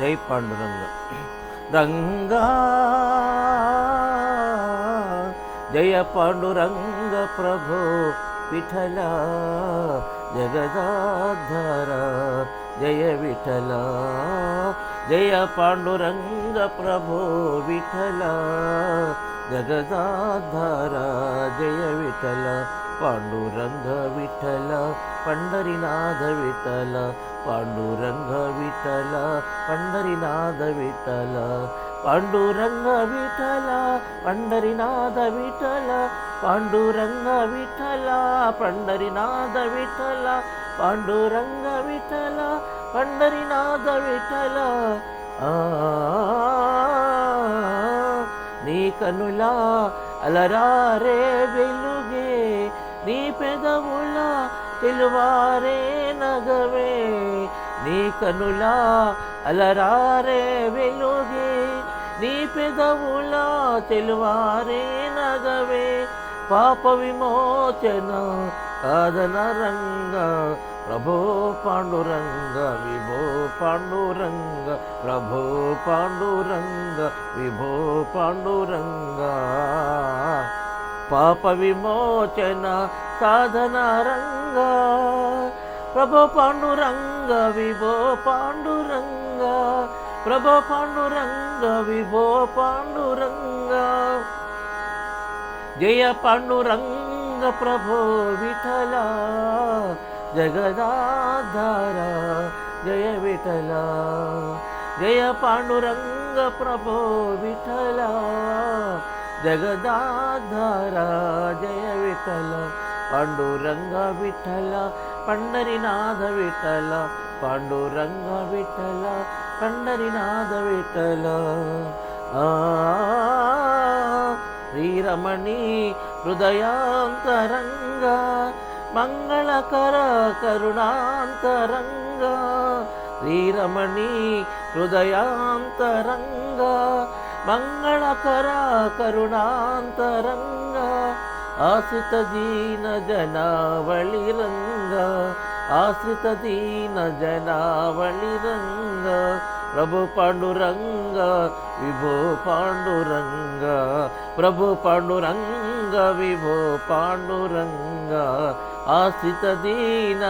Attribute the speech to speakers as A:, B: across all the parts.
A: జై పాండురంగ రంగా. జయ పాండురంగ ప్రభో విఠల జగదాధార. జయ విఠల జయ పాండురంగ ప్రభో విఠల జగదాధార. జయ విఠల ಪಾಂಡುರಂಗ ವಿಠಲ ಪಂಡರಿನಾದ ವಿಠಲ ಪಾಂಡುರಂಗ ವಿಠಲ ಪಂಡರಿನಾದ ವಿಠಲ ಪಾಂಡುರಂಗ ವಿಠಲ ಪಂಡರಿನಾದ ವಿಠಲ ಪಾಂಡುರಂಗ ವಿಠಲ ಪಂಡರಿನಾದ ವಿಠಲ ಪಾಂಡುರಂಗ ವಿಠಲ ಪಂಡರಿನಾದ ವಿಠಲ నీ కనులా అలరారే వెలుగు నీ పెదవుల తెలువారే నగవే నీ కనుల అలరారే వెలుగే నీ పెదవుల తెలువారే నగవే. పాప విమోచన కాదన రంగ ప్రభో పాండురంగ విభో పాండురంగ ప్రభో పాండురంగ విభో పాండురంగ. పాప విమోచన సాధన రంగ. ప్రభో పాండురంగ విభో పాండురంగ. ప్రభో పాండురంగ విభో పాండురంగ. జయ పాండురంగ ప్రభో విఠల. జగదాధార జయ విఠల. జయ పాండురంగ ప్రభో విఠల. జగదాధార జయ విఠల పాండురంగ విఠల పండరినాథ విఠల పాండురంగ విఠల పండరినాథ విఠల శ్రీరమణి హృదయాంతరంగ మంగళకర కరుణాంతరంగ శ్రీరమణి హృదయాంతరంగ మంగళకర కరుణాంతరంగ ఆశ్రిత దీన జనావళి రంగ ఆశ్రిత దీన జనావళి రంగ ప్రభు పాండురంగ విభో పాండురంగ ప్రభు పాండురంగ విభో పాండురంగ ఆశ్రిత దీన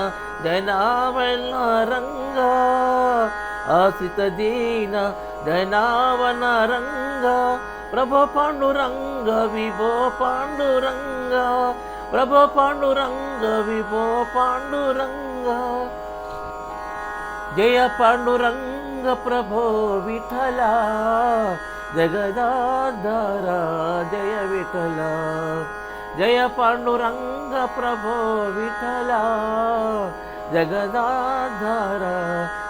A: జనావళ రంగా. ఆశ్రిత దీన జనావన రంగ ప్రభు పాండురంగ విభో పాండురంగ ప్రభ పాండురంగ విభో పాండురంగ. జయ పాండురంగ ప్రభో విఠల జగదాధార జయ విఠల. జయ పాండురంగ ప్రభో విఠల జగదాధార